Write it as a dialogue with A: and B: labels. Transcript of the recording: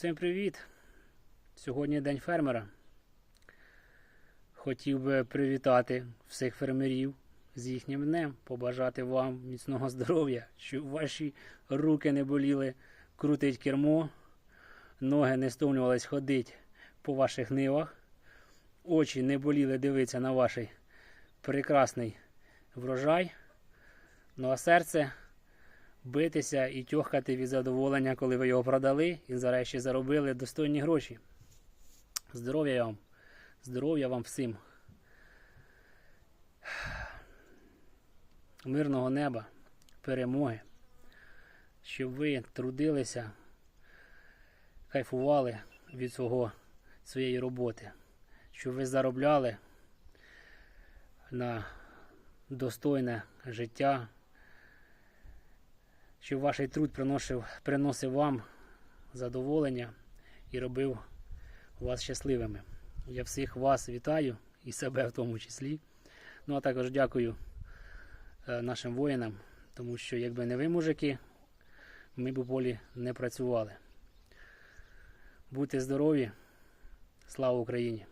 A: Всім привіт! Сьогодні день фермера. Хотів би привітати всіх фермерів з їхнім днем, побажати вам міцного здоров'я, щоб ваші руки не боліли крутить кермо, ноги не стомлювались ходити по ваших нивах, очі не боліли дивитися на ваш прекрасний врожай. Ну а серце битися і тьохкати від задоволення, коли ви його продали і зарешті заробили достойні гроші. Здоров'я вам, здоров'я вам всім. Мирного неба, перемоги, щоб ви трудилися, кайфували від свого, своєї роботи, щоб ви заробляли на достойне життя, щоб ваш труд приносив, приносив вам задоволення і робив вас щасливими. Я всіх вас вітаю і себе в тому числі. Ну а також дякую е, нашим воїнам, тому що якби не ви, мужики, ми б у полі не працювали. Будьте здорові! Слава Україні!